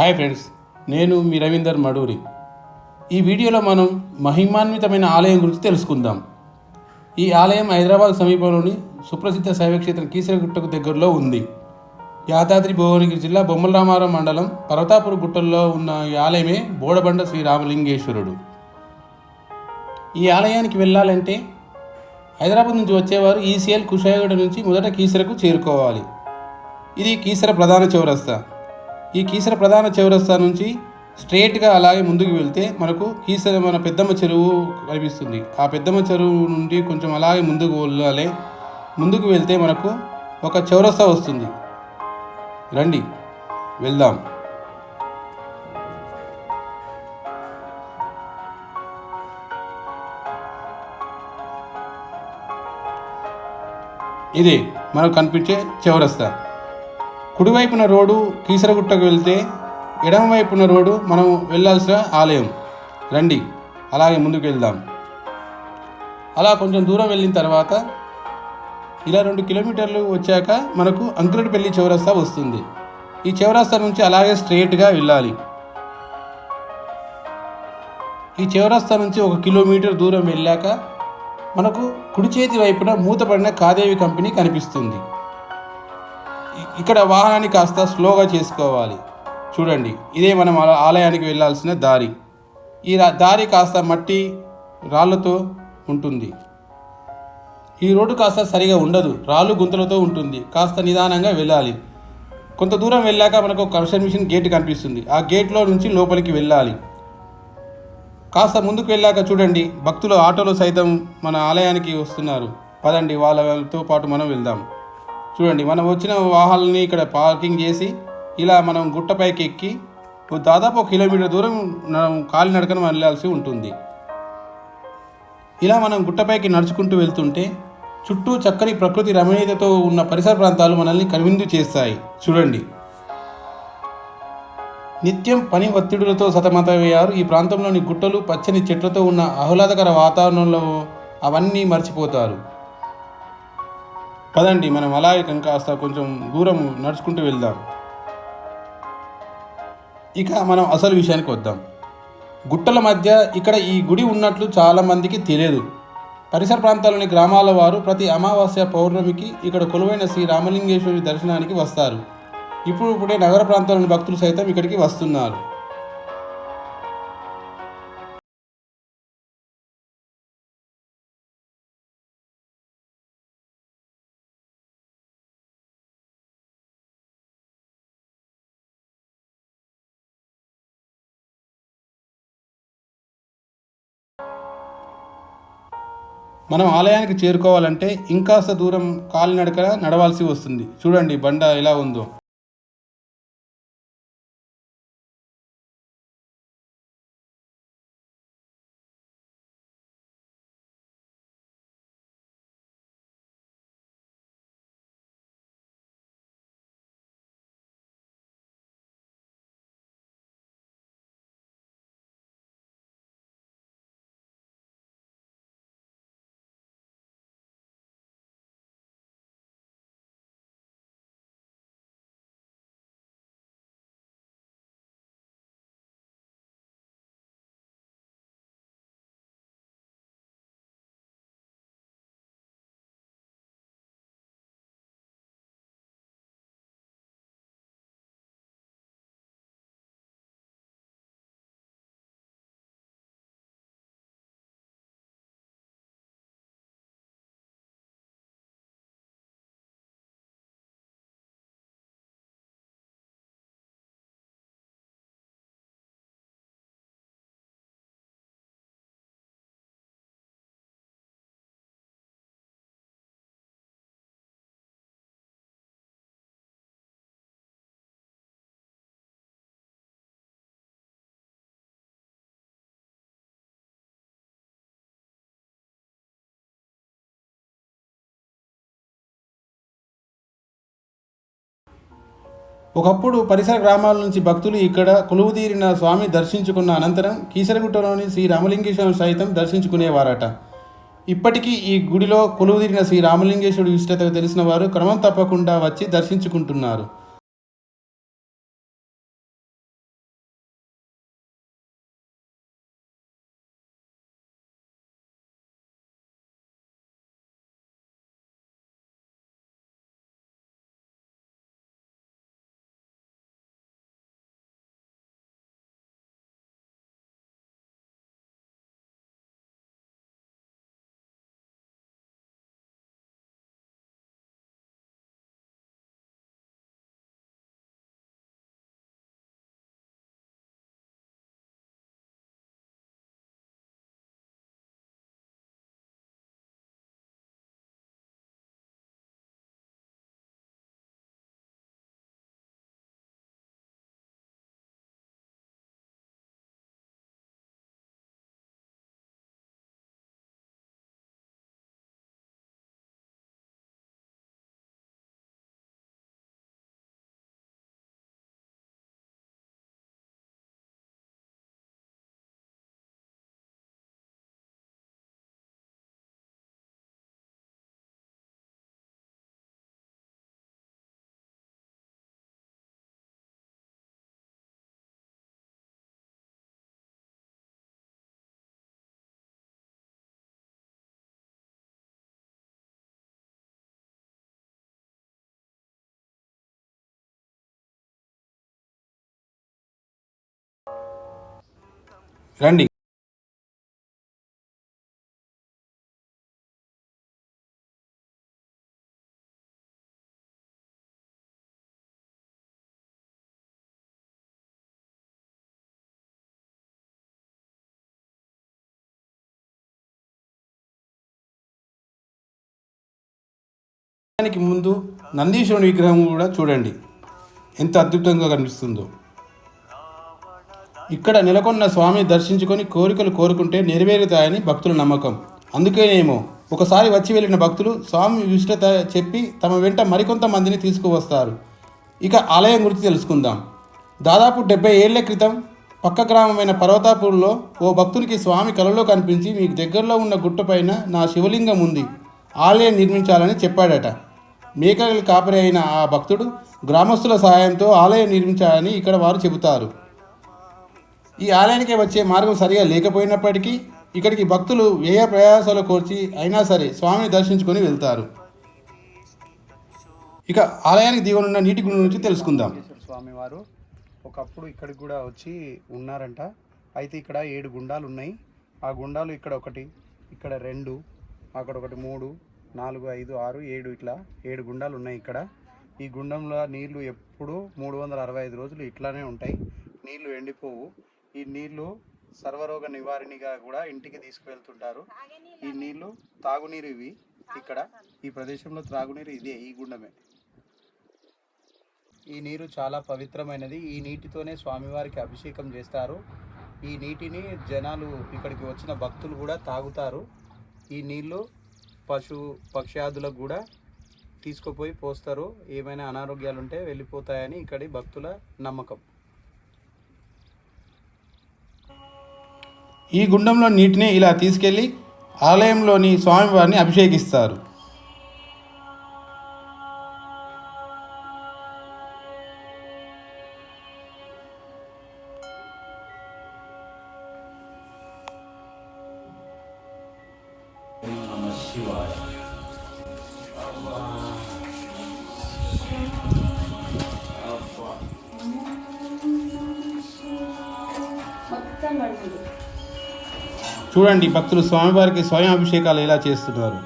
Hi friends నేను మీ రవీందర్ మడూరి. ఈ వీడియోలో మనం మహిమాన్వితమైన ఆలయం గురించి తెలుసుకుందాం. ఈ ఆలయం హైదరాబాద్ సమీపంలోని సుప్రసిద్ధ శైవక్షేత్రం కీసరగుట్టకు దగ్గరలో ఉంది. యాదాద్రి భువనగిరి జిల్లా బొమ్మలరామారం మండలం పర్వతాపుర గుట్టల్లో ఉన్న ఈ ఆలయమే బోడబండ శ్రీ రామలింగేశ్వరుడు ఈ ఆలయానికి వెళ్ళాలంటే హైదరాబాద్ నుంచి వచ్చేవారు ఈసీఎల్ కుషాయగూడ నుంచి మొదట కీసరకు చేరుకోవాలి. ఇది కీసర ప్రధాన చౌరస్తా. ఈ కీసర ప్రధాన చౌరస్తా నుంచి స్ట్రేట్గా అలాగే ముందుకు వెళ్తే మనకు కీసర మన పెద్దమ్మ చెరువు కనిపిస్తుంది. ఆ పెద్దమ్మ చెరువు నుండి కొంచెం అలాగే ముందుకు వెళ్ళాలి. ముందుకు వెళ్తే మనకు ఒక చౌరస్తా వస్తుంది. రండి వెళ్దాం. ఇది మనకు కనిపించే చౌరస్తా. కుడివైపున రోడ్డు కీసరగుట్టకు వెళ్తే ఎడమవైపున రోడ్డు మనం వెళ్ళాల్సిన ఆలయం. రండి అలాగే ముందుకు వెళ్దాం. అలా కొంచెం దూరం వెళ్ళిన తర్వాత ఇలా రెండు కిలోమీటర్లు వచ్చాక మనకు అంకురెడ్డిపల్లి చౌరస్తా వస్తుంది. ఈ చౌరస్తా నుంచి అలాగే స్ట్రేట్గా వెళ్ళాలి. ఈ చౌరస్తా నుంచి ఒక కిలోమీటర్ దూరం వెళ్ళాక మనకు కుడి చేతి వైపున మూతపడిన కాదేవి కంపెనీ కనిపిస్తుంది. ఇక్కడ వాహనాన్ని కాస్త స్లోగా చేసుకోవాలి. చూడండి ఇదే మనం ఆలయానికి వెళ్ళాల్సిన దారి. ఈ దారి కాస్త మట్టి రాళ్ళతో ఉంటుంది. ఈ రోడ్డు కాస్త సరిగా ఉండదు. రాళ్ళు గుంతలతో ఉంటుంది. కాస్త నిదానంగా వెళ్ళాలి. కొంత దూరం వెళ్ళాక మనకు ఒక కన్స్ట్రక్షన్ మిషన్ గేట్ కనిపిస్తుంది. ఆ గేట్లో నుంచి లోపలికి వెళ్ళాలి. కాస్త ముందుకు వెళ్ళాక చూడండి భక్తులు ఆటోలో సైతం మన ఆలయానికి వస్తున్నారు. పదండి వాళ్ళతో పాటు మనం వెళ్దాం. చూడండి మనం వచ్చిన వాహనాలని ఇక్కడ పార్కింగ్ చేసి ఇలా మనం గుట్టపైకి ఎక్కి దాదాపు ఒక కిలోమీటర్ దూరం మనం కాలినడకన వెళ్ళాల్సి ఉంటుంది. ఇలా మనం గుట్టపైకి నడుచుకుంటూ వెళ్తుంటే చుట్టూ చక్కని ప్రకృతి రమణీయతతో ఉన్న పరిసర ప్రాంతాలు మనల్ని కనువిందు చేస్తాయి. చూడండి. నిత్యం పని ఒత్తిడులతో సతమతమయ్యారు. ఈ ప్రాంతంలోని గుట్టలు పచ్చని చెట్లతో ఉన్న ఆహ్లాదకర వాతావరణంలో అవన్నీ మర్చిపోతారు. పదండి మనం అలాగే కాస్త కొంచెం దూరం నడుచుకుంటూ వెళ్దాం. ఇక మనం అసలు విషయానికి వద్దాం. గుట్టల మధ్య ఇక్కడ ఈ గుడి ఉన్నట్లు చాలామందికి తెలియదు. పరిసర ప్రాంతాల్లోని గ్రామాల వారు ప్రతి అమావాస్య పౌర్ణమికి ఇక్కడ కొలువైన శ్రీ రామలింగేశ్వరి దర్శనానికి వస్తారు. ఇప్పుడు ఇప్పుడే నగర ప్రాంతాల్లోని భక్తులు సైతం ఇక్కడికి వస్తున్నారు. మనం ఆలయానికి చేరుకోవాలంటే ఇంకాస్త దూరం కాలినడక నడవాల్సి వస్తుంది. చూడండి బండ ఎలా ఉందో. ఒకప్పుడు పరిసర గ్రామాల నుంచి భక్తులు ఇక్కడ కొలువుదీరిన స్వామి దర్శించుకున్న అనంతరం కీసరగుట్టలోని శ్రీ రామలింగేశ్వరం సైతం దర్శించుకునేవారట. ఇప్పటికీ ఈ గుడిలో కొలువుదీరిన శ్రీ రామలింగేశ్వరుడు విశిష్టత తెలిసిన వారు క్రమం తప్పకుండా వచ్చి దర్శించుకుంటున్నారు. రండి. దానికి ముందు నందీశ్వరుని విగ్రహం కూడా చూడండి. ఎంత అద్భుతంగా కనిపిస్తుందో. ఇక్కడ నెలకొన్న స్వామిని దర్శించుకొని కోరికలు కోరుకుంటే నెరవేరుతాయని భక్తుల నమ్మకం. అందుకేనేమో ఒకసారి వచ్చి వెళ్ళిన భక్తులు స్వామి విశిష్టత చెప్పి తమ వెంట మరికొంతమందిని తీసుకువస్తారు. ఇక ఆలయం గురించి తెలుసుకుందాం. దాదాపు డెబ్బై ఏళ్ళ క్రితం పక్క గ్రామమైన పర్వతాపూర్లో ఓ భక్తునికి స్వామి కలలో కనిపించి మీకు దగ్గరలో ఉన్న గుట్టపైన నా శివలింగం ఉంది. ఆలయం నిర్మించాలని చెప్పాడట. మేకలు కాపరి అయిన ఆ భక్తుడు గ్రామస్తుల సహాయంతో ఆలయం నిర్మించాలని ఇక్కడ వారు చెబుతారు. ఈ ఆలయానికి వచ్చే మార్గం సరిగా లేకపోయినప్పటికీ ఇక్కడికి భక్తులు వ్యయ ప్రయాసాలు కోర్చి అయినా సరే స్వామిని దర్శించుకొని వెళ్తారు. ఇక ఆలయానికి దిగునున్న నీటి గుండు నుంచి తెలుసుకుందాం. స్వామివారు ఒకప్పుడు ఇక్కడికి కూడా వచ్చి ఉన్నారంట. అయితే ఇక్కడ ఏడు గుండాలు ఉన్నాయి. ఆ గుండాలు ఇక్కడ ఒకటి ఇక్కడ రెండు అక్కడ ఒకటి మూడు నాలుగు ఐదు ఆరు ఏడు ఇట్లా ఏడు గుండాలు ఉన్నాయి ఇక్కడ. ఈ గుండంలో నీళ్ళు ఎప్పుడు మూడు వందల అరవై ఐదు రోజులు ఇట్లానే ఉంటాయి. నీళ్ళు ఎండిపోవు. ఈ నీళ్ళు సర్వరోగ నివారణగా కూడా ఇంటికి తీసుకువెళ్తుంటారు. ఈ నీళ్ళు తాగునీరు ఇవి ఇక్కడ. ఈ ప్రదేశంలో త్రాగునీరు ఇదే ఈ గుండమే. ఈ నీరు చాలా పవిత్రమైనది. ఈ నీటితోనే స్వామివారికి అభిషేకం చేస్తారు. ఈ నీటిని జనాలు ఇక్కడికి వచ్చిన భక్తులు కూడా తాగుతారు. ఈ నీళ్ళు పశు పక్ష్యాదులకు కూడా తీసుకుపోయి పోస్తారు. ఏమైనా అనారోగ్యాలు ఉంటే వెళ్ళిపోతాయని ఇక్కడి భక్తుల నమ్మకం. ఈ గుండంలో నీటిని ఇలా తీసుకెళ్ళి ఆలయంలోని స్వామివారిని అభిషేకిస్తారు. చూడండి భక్తులు స్వామివారికి స్వయం అభిషేకాలు ఎలా చేస్తున్నారు.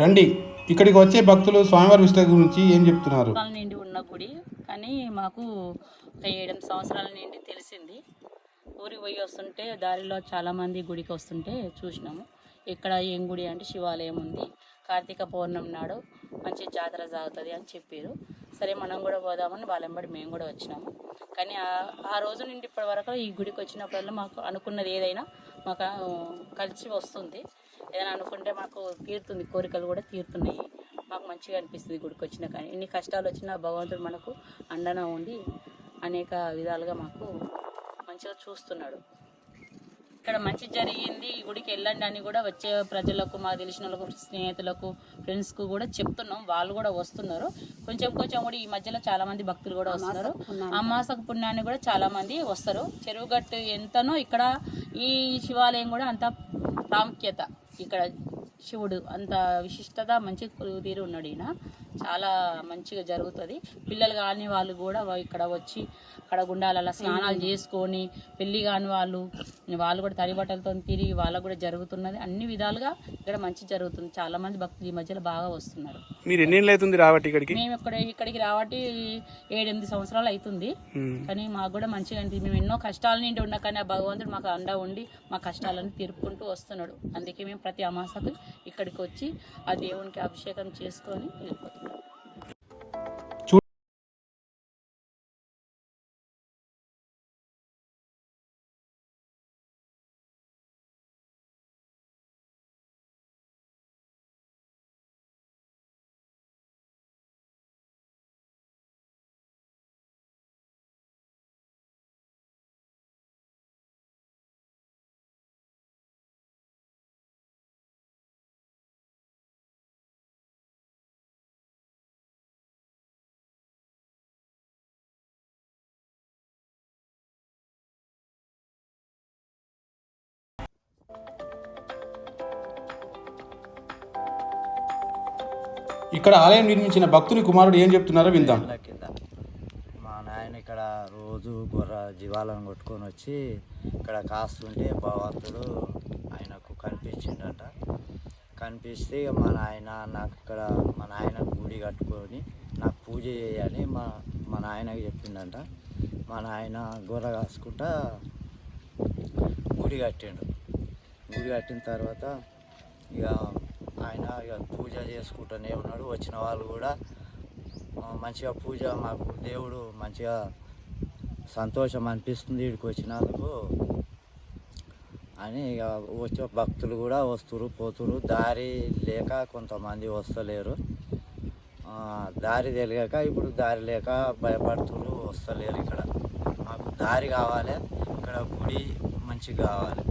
రండి. ఇక్కడికి వచ్చే భక్తులు స్వామివారి విష్ణు గురించి ఏం చెప్తున్నారు? నిండి నుండి ఉన్న గుడి కానీ మాకు ఒక ఏడు సంవత్సరాల నుండి తెలిసింది. ఊరికి పోయి వస్తుంటే దారిలో చాలామంది గుడికి వస్తుంటే చూసినాము. ఇక్కడ ఏం గుడి అంటే శివాలయం ఉంది. కార్తీక పౌర్ణమి నాడు మంచి జాతర సాగుతుంది అని చెప్పారు. సరే మనం కూడా పోదామని వాళ్ళెంబడి మేము కూడా వచ్చినాము. కానీ ఆ- రోజు నుండి ఇప్పటి వరకు ఈ గుడికి వచ్చినప్పుడల్లా మాకు అనుకున్నది ఏదైనా మాకు కలిసి వస్తుంది. ఏదైనా అనుకుంటే మాకు తీరుతుంది. కోరికలు కూడా తీరుతున్నాయి. మాకు మంచిగా అనిపిస్తుంది గుడికి వచ్చిన కానీ. ఎన్ని కష్టాలు వచ్చినా భగవంతుడు మనకు అండన ఉండి అనేక విధాలుగా మాకు మంచిగా చూస్తున్నాడు. ఇక్కడ మంచి జరిగింది. ఈ గుడికి వెళ్ళండి అని కూడా వచ్చే ప్రజలకు మా తెలిసిన వాళ్ళకు స్నేహితులకు ఫ్రెండ్స్కు కూడా చెప్తున్నాం. వాళ్ళు కూడా వస్తున్నారు. కొంచెం కొంచెం కూడా ఈ మధ్యలో చాలా మంది భక్తులు కూడా వస్తున్నారు. అమాసకు పుణ్యాన్ని కూడా చాలా మంది వస్తారు. చెరువు గట్టు ఎంతనో ఇక్కడ ఈ శివాలయం కూడా అంత ప్రాముఖ్యత. ఇక్కడ శివుడు అంత విశిష్టత మంచి తీరు ఉన్నాడు ఈయన. చాలా మంచిగా జరుగుతుంది. పిల్లలు కాని వాళ్ళు కూడా ఇక్కడ వచ్చి అక్కడ గుండాలలో స్నానాలు చేసుకొని పెళ్ళి కాని వాళ్ళు వాళ్ళు కూడా తడి బట్టలతో తిరిగి వాళ్ళకు కూడా జరుగుతున్నది. అన్ని విధాలుగా ఇక్కడ మంచి జరుగుతుంది. చాలా మంది భక్తులు ఈ మధ్యలో బాగా వస్తున్నారు. మీరు ఎన్నేళ్ళు అవుతుంది రావట్టి ఇక్కడికి? మేము ఇక్కడ ఇక్కడికి రావట్టి ఏడెనిమిది సంవత్సరాలు అవుతుంది. కానీ మాకు కూడా మంచిగా అనిపించింది మేము ఎన్నో కష్టాల నుండి ఉన్నా కానీ ఆ భగవంతుడు మాకు అండ ఉండి మా కష్టాలను తీర్పుకుంటూ వస్తున్నాడు. అందుకే మేము ప్రతి అమాసకు ఇక్కడికి వచ్చి ఆ దేవునికి అభిషేకం చేసుకొని వెళ్ళిపోతున్నాం. ఇక్కడ ఆలయం నిర్మించిన భక్తుని కుమారుడు ఏం చెప్తున్నారో విందాం. కింద మా నాయన ఇక్కడ రోజు గొర్ర జీవాలను కొట్టుకొని వచ్చి ఇక్కడ కాస్తుంటే భగవంతుడు ఆయనకు కనిపించిండట. కనిపిస్తే ఇక మా నాయన నాకు ఇక్కడ మా నాయన గుడి కట్టుకొని నాకు పూజ చేయని మా మా నాయనకి చెప్పిండంట. మా నాయన గొర్ర కాసుకుంటా గుడి కట్టిండు. గుడి కట్టిన తర్వాత ఇక ఇక పూజ చేసుకుంటూనే ఉన్నాడు. వచ్చిన వాళ్ళు కూడా మంచిగా పూజ మాకు దేవుడు మంచిగా సంతోషం అనిపిస్తుంది ఇక్కడికి వచ్చినందుకు అని ఇక వచ్చే భక్తులు కూడా వస్తురు పోతురు. దారి లేక కొంతమంది వస్తలేరు. దారి తెలియక ఇప్పుడు దారి లేక భయపడుతురు వస్తలేరు ఇక్కడ. మాకు దారి కావాలి ఇక్కడ గుడి మంచిగా కావాలి.